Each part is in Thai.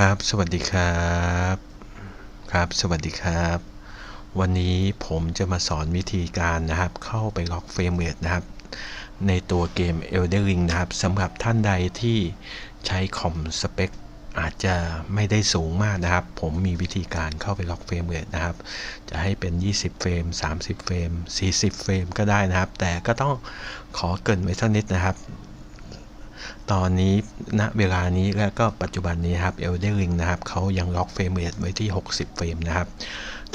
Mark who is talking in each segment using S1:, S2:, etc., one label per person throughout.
S1: ครับ สวัสดีครับ ครับ สวัสดีครับ วันนี้ผมจะมาสอนวิธีการนะครับ เข้าไปล็อกเฟรมเรทนะครับ ในตัวเกม Elder Ring นะครับสำหรับท่านใดที่ใช้คอมสเปคอาจจะไม่ได้สูงมากนะครับ ผมมีวิธีการเข้าไปล็อกเฟรมเรทนะครับ จะให้เป็น 20 เฟรม 30 เฟรม 40 เฟรมก็ได้นะครับ แต่ก็ต้องขอเกินไว้สักนิดนะครับ ตอนนี้ณเวลานี้และก็ปัจจุบันนี้ครับ Elder Ring นะครับเขายังล็อกเฟรมเรทไว้ที่ 60 เฟรมนะครับ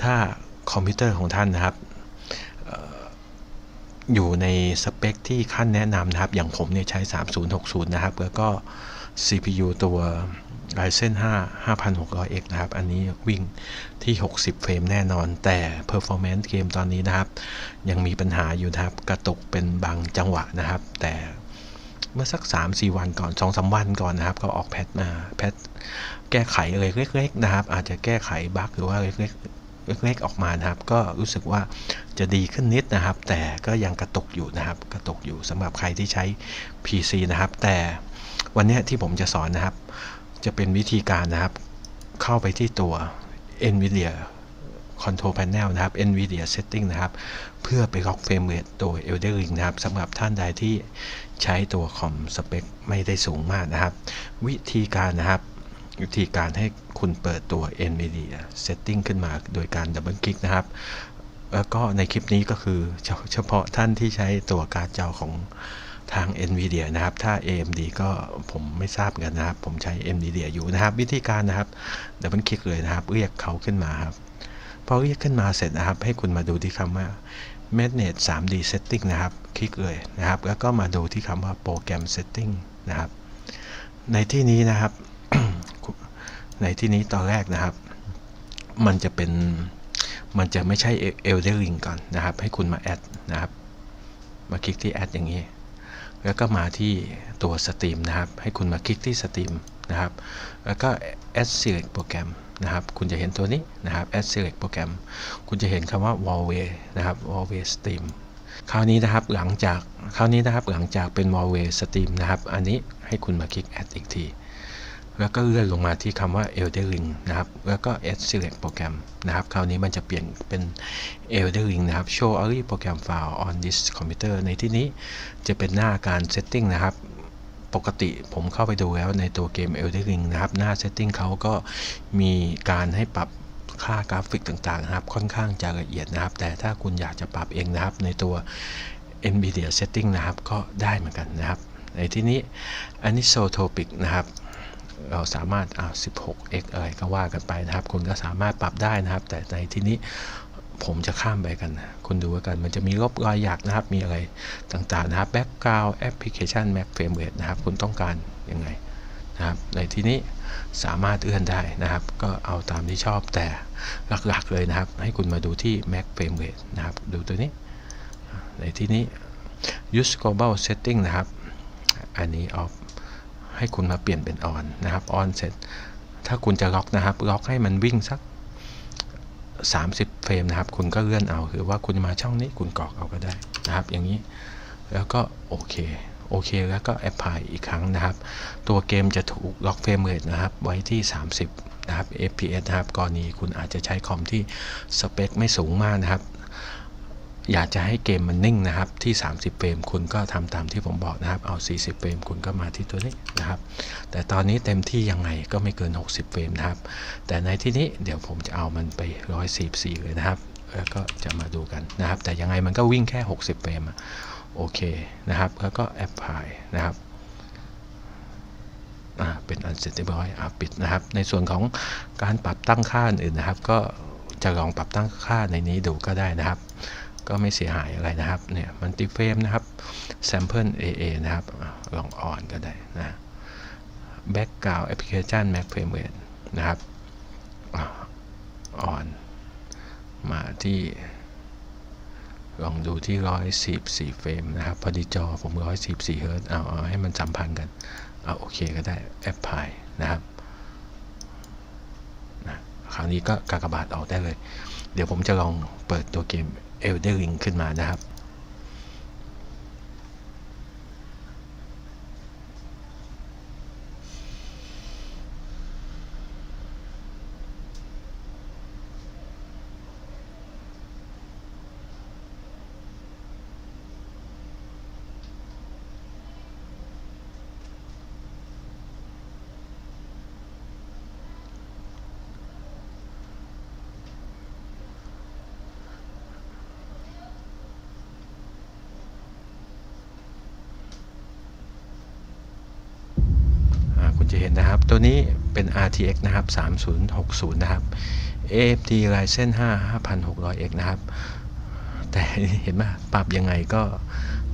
S1: ถ้าคอมพิวเตอร์ของท่านนะครับเอ่ออยู่ในสเปคที่ขั้นแนะนำนะครับ อย่างผมเนี่ยใช้ 3060 นะครับ แล้วก็ CPU ตัว Ryzen 5 5600X นะครับ อันนี้วิ่งที่ 60 เฟรมแน่นอน แต่ performance เกมตอนนี้นะครับ ยังมีปัญหาอยู่นะครับ กระตุกเป็นบางจังหวะนะครับ แต่ เมื่อสัก 3-4 วันก่อน 2-3 วันก่อนนะครับ ก็ออกแพทมาแพทแก้ไขอะไรเล็กๆนะครับ อาจจะแก้ไขบั๊กหรือว่าเล็กๆเล็กๆออกมานะครับ ก็รู้สึกว่าจะดีขึ้นนิดนะครับ แต่ก็ยังกระตุกอยู่นะครับ กระตุกอยู่สำหรับใครที่ใช้ PC นะครับ แต่วันนี้ที่ผมจะสอนนะครับ จะเป็นวิธีการนะครับ เข้าไปที่ตัว NVIDIA Control Panel นะครับ NVIDIA Setting นะครับ เพื่อไปล็อกเฟรมเรทตัว Elder Ring นะครับสำหรับท่านใดที่ใช้ตัวคอมสเปคไม่ได้สูงมากนะครับ วิธีการนะครับวิธีการให้คุณเปิดตัว NVIDIA Setting ขึ้นมาโดยการดับเบิลคลิกนะครับ แล้วก็ในคลิปนี้ก็คือเฉเฉพาะท่านที่ใช้ตัวการ์ดจอของทาง NVIDIA นะครับ ถ้า AMD ก็ผมไม่ทราบกันนะครับ ผมใช้ NVIDIA อยู่นะครับ วิธีการนะครับดับเบิลคลิกเลยนะครับ เรียกเขาขึ้นมาครับ พอเรียกขึ้นมาเสร็จนะครับ ให้คุณมาดูที่คำว่า Manage 3D Setting นะครับ คลิกเลยนะครับ แล้วก็มาดูที่คำว่าโปรแกรม Setting นะครับ ในที่นี้นะครับ ในที่นี้ตอนแรกนะครับ มันจะเป็น มันจะไม่ใช่ Elder Ring ก่อนนะครับ ให้คุณมาแอดนะครับ มาคลิกที่แอดอย่างนี้ แล้วก็มาที่ตัวสตรีมนะครับ ให้คุณมาคลิกที่สตรีม นะครับ แล้วก็ add select โปรแกรมนะครับ คุณจะเห็นตัวนี้นะครับ add select โปรแกรมคุณจะเห็นคำว่า wallway นะครับ wallway stream คราวนี้นะครับหลังจากคราวนี้นะครับหลังจากเป็น wallway stream นะครับ อันนี้ให้คุณมาคลิก add อีกที แล้วก็เลื่อนลงมาที่คำว่า Elder Ring นะครับ แล้วก็ add select โปรแกรมนะครับ คราวนี้มันจะเปลี่ยนเป็น Elder Ring นะครับ show only program file on this computer ในที่นี้จะเป็นหน้าการ setting นะครับ ปกติผมเข้าไปดูแล้วในตัวเกม Elder Ring นะครับ หน้า setting เขาก็มีการให้ปรับค่ากราฟิกต่างๆนะครับ ค่อนข้างจะละเอียดนะครับ แต่ถ้าคุณอยากจะปรับเองนะครับ ในตัว NVIDIA setting นะครับ ก็ได้เหมือนกันนะครับ ในที่นี้ anisotropic นะครับเราสามารถอ่า 16x อะไรก็ว่ากันไปนะครับ คุณก็สามารถปรับได้นะครับ แต่ในที่นี้ ผมจะข้ามไปกันนะคุณดูกัน มันจะมีลบรอยหยักนะครับ มีอะไรต่างๆนะครับ background application map frame rate นะครับ คุณต้องการยังไงนะครับ ในที่นี้สามารถเอื้อนได้นะครับ ก็เอาตามที่ชอบแต่หลักๆเลยนะครับ ให้คุณมาดูที่ max frame rate นะครับ ดูตัวนี้ ในที่นี้ use global setting นะครับ อันนี้ off ให้คุณมาเปลี่ยนเป็น on นะครับ on เสร็จ ถ้าคุณจะล็อกนะครับ ล็อกให้มันวิ่งสัก 30 เฟรมนะครับ คุณก็เลื่อนเอาหรือว่าคุณมาช่องนี้คุณกรอกเอาก็ได้นะครับ อย่างนี้แล้วก็โอเคโอเคแล้วก็แอปพลายอีกครั้งนะครับ ตัวเกมจะถูกล็อกเฟรมเรทนะครับ ไว้ที่ 30 นะครับ fps นะครับ กรณีคุณอาจจะใช้คอมที่สเปคไม่สูงมากนะครับ อยากจะให้เกมมันนิ่งนะครับที่ 30 เฟรมคุณก็ทำตามที่ผมบอกนะครับ เอา 40 เฟรมคุณก็มาที่ตัวนี้นะครับ แต่ตอนนี้เต็มที่ยังไงก็ไม่เกิน 60 เฟรมนะครับ แต่ในที่นี้เดี๋ยวผมจะเอามันไป 144 เลยนะครับ แล้วก็จะมาดูกันนะครับ แต่ยังไงมันก็วิ่งแค่ 60 เฟรมโอเคนะครับ แล้วก็ apply นะครับเป็นอันเสร็จเรียบร้อยอ่าปิดนะครับ ในส่วนของการปรับตั้งค่าอื่นนะครับ ก็จะลองปรับตั้งค่าในนี้ดูก็ได้นะครับ ก็ไม่เสียหายอะไรนะครับเนี่ยมันติเฟรมนะครับ sample AA นะครับลองอ่อนก็ได้นะ background application mac frame rate นะครับอ่อนมาที่ลองดูที่ 144 เฟรมนะครับ พอดีจอผม 144 เฮิร์ตเอาเอาให้มันสัมพันธ์กัน เอาโอเคก็ได้ apply นะครับนะคราวนี้ก็กากบาทออกได้เลย เดี๋ยวผมจะลองเปิดตัวเกม Elder Ring ขึ้นมานะครับ อ เห็นนะครับ ตัวนี้เป็น RTX นะครับ 3060 นะครับ AMD Ryzen 5 5600X นะครับ แต่เห็นไหมปรับยังไงก็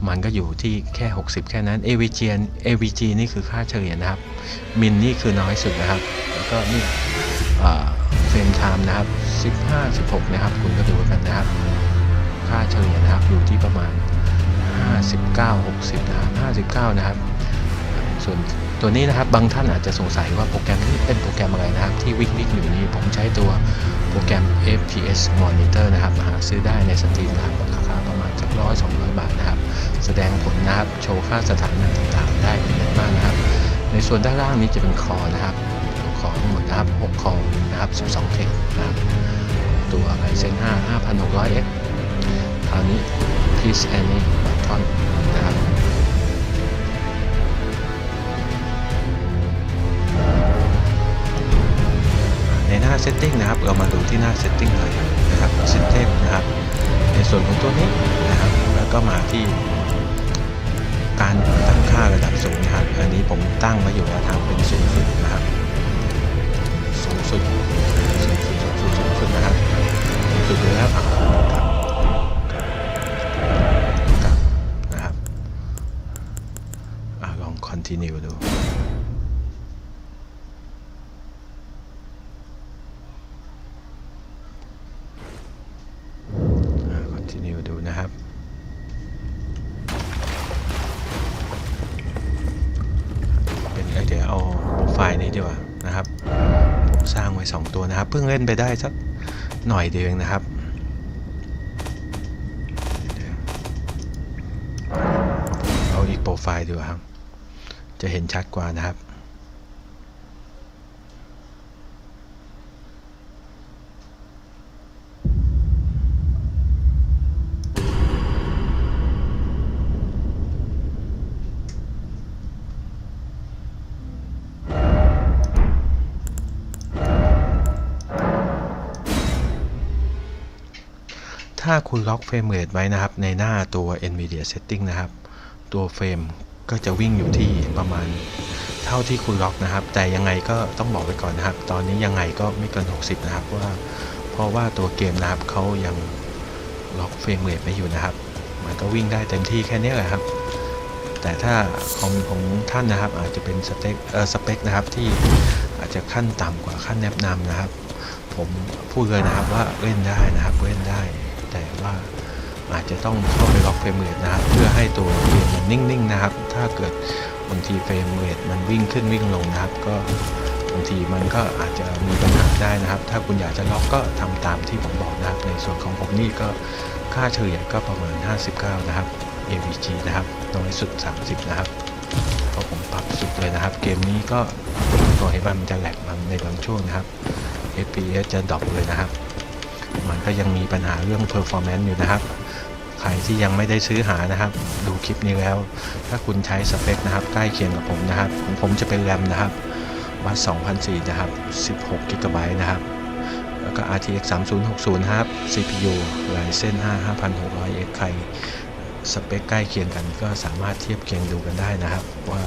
S1: มันก็อยู่ที่แค่ 60 แค่นั้น AVG AVG นี่คือค่าเฉลี่ยนะครับ มินนี่คือน้อยสุดนะครับ แล้วก็นี่เฟรมไทม์นะครับ 15 16 นะครับ คุณก็ดูกันนะครับ ค่าเฉลี่ยนะครับอยู่ที่ประมาณ 59 60 นะครับ 59 นะครับ ส่วนตัวนี้นะครับบางท่านอาจจะสงสัยว่าโปรแกรมนี้เป็นโปรแกรมอะไรนะครับ ที่วิ่งวิ่งอยู่นี้ผมใช้ตัวโปรแกรม FPS Monitor นะครับหาซื้อได้ในสตรีมนะครับราคาประมาณสักร้อยสองร้อยบาทนะครับ แสดงผลนะครับโชว์ค่าสถานะต่างๆ ได้เป็นอย่างมากนะครับ ในส่วนด้านล่างนี้จะเป็นคอนะครับตัวคอทั้งหมดนะครับ6คอนะครับ12เทคนะครับตัว Ryzen 5 5600X คราวนี้ Peace Annie Button า Setting นะครับ เรามาดูที่หน้า Setting เลยนะครับ System นะครับ ในส่วนของตัวนี้นะครับ แล้วก็มาที่ การตั้งค่าระดับสูงนะครับ อันนี้ผมตั้งไว้อยู่แล้วทางเป็นสูงสุดนะครับ สูงสุด สูงสุด สูงสุด สูงสุดนะครับสูงสุดอยู่แล้วครับครับนะครับอะลอง continue ดู สร้างไว้ 2 ตัวนะครับ เพิ่งเล่นไปได้สักหน่อยเดียวนะครับเอาอีกโปรไฟล์ดูครับ จะเห็นชัดกว่านะครับ ถ้าคุณล็อกเฟรมเรทไว้นะครับ ในหน้าตัว NVIDIA Setting นะครับ ตัวเฟรมก็จะวิ่งอยู่ที่ประมาณเท่าที่คุณล็อกนะครับ แต่ยังไงก็ต้องบอกไว้ก่อนนะครับ ตอนนี้ยังไงก็ไม่เกิน 60 นะครับว่า เพราะว่าตัวเกมนะครับเขายังล็อกเฟรมเรทไว้อยู่นะครับมันก็วิ่งได้เต็มที่แค่นี้แหละครับ แต่ถ้าของของท่านนะครับ อาจจะเป็นสเปคเออสเปคนะครับที่อาจจะขั้นต่ำกว่าขั้นแนะนำนะครับ ผมพูดเลยนะครับว่าเล่นได้นะครับเล่นได้ แต่ว่าอาจจะต้องเข้าไปล็อกเฟรมเรทนะครับ เพื่อให้ตัวเกมมันนิ่งๆนะครับ ถ้าเกิดบางทีเฟรมเรทมันวิ่งขึ้นวิ่งลงนะครับ ก็บางทีมันก็อาจจะมีปัญหาได้นะครับ ถ้าคุณอยากจะล็อกก็ทำตามที่ผมบอกนะครับ ในส่วนของผมนี่ก็ค่าเฉลี่ยก็ประมาณ 59 นะครับ AVG นะครับน้อยสุด 30 นะครับเพราะผมปรับสุดเลยนะครับ เกมนี้ก็ตัวให้มันจะแหลกบางในบางช่วงนะครับ FPS จะดรอปเลยนะครับ มันก็ยังมีปัญหาเรื่อง performance อยู่นะครับ ใครที่ยังไม่ได้ซื้อหานะครับ ดูคลิปนี้แล้ว ถ้าคุณใช้สเปคนะครับ ใกล้เคียงกับผมนะครับของผมจะเป็นแรมนะครับ วัด2004นะครับ 16 g b นะครับ แล้วก็ RTX 3060นะครับ CPU Ryzen 5 5600X ใครสเปคใกล้เคียงกันก็สามารถเทียบเคียงดูกันได้นะครับ ว่า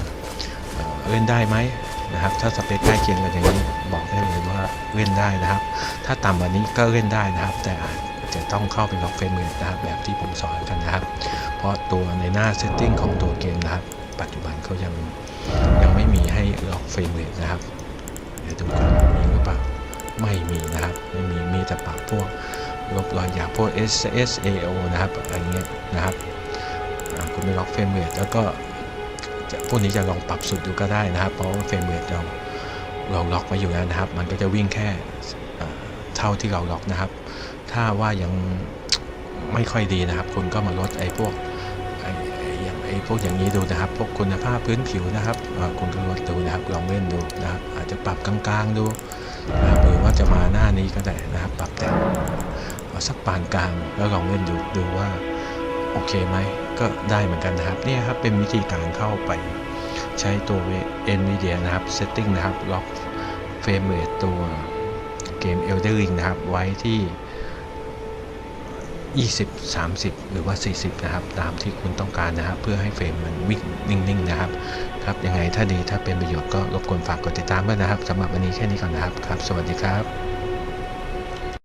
S1: เอ่อเล่นได้ไหม นะครับ ถ้าสเปคใกล้เคียงกันอย่างนี้บอกได้เลยว่าเล่นได้นะครับ ถ้าต่ำกว่านี้ก็เล่นได้นะครับ แต่อาจจะต้องเข้าไปล็อกเฟรมเรทนะครับ แบบที่ผมสอนกันนะครับ เพราะตัวในหน้าเซตติ้งของตัวเกมนะครับ ปัจจุบันเขายังยังไม่มีให้ล็อกเฟรมเรทนะครับเดี๋ยวดูก่อนมีหรือเปล่าไม่มีนะครับ ไม่มีมีแต่ปรับพวกลบรอยหยาบพวก S S A O นะครับอะไรเงี้ยนะครับคุณไปล็อกเฟรมเรทแล้วก็ จะพวกนี้จะลองปรับสุดดูก็ได้นะครับ เพราะว่าเฟรมเรทเราเราล็อกไว้อยู่แล้วนะครับ มันก็จะวิ่งแค่เท่าที่เราล็อกนะครับ ถ้าว่ายังไม่ค่อยดีนะครับ คุณก็มาลดไอ้พวกไอ้อย่างไอ้พวกอย่างนี้ดูนะครับ พวกคุณภาพพื้นผิวนะครับคุณก็ลดดูนะครับ ลองเล่นดูนะครับ อาจจะปรับกลางๆดูนะครับหรือว่าจะมาหน้านี้ก็ได้นะครับ ปรับแต่งสักปานกลางแล้วลองเล่นดูดูว่าโอเคไหม ก็ได้เหมือนกันนะครับเนี่ยครับเป็นวิธีการเข้าไปใช้ตัว NVIDIA นะครับ setting นะครับล็อกเฟรมเรทตัวเกม Elder Ring นะครับ ไว้ที่ 20 30 หรือว่า 40 นะครับ ตามที่คุณต้องการนะครับ เพื่อให้เฟรมมันวิ่งนิ่ง ๆ นะครับ ครับ ยังไงถ้าดีถ้าเป็นประโยชน์ก็รบกวนฝากกดติดตามด้วยนะครับสำหรับวันนี้แค่นี้ก่อนนะครับ ครับ สวัสดีครับ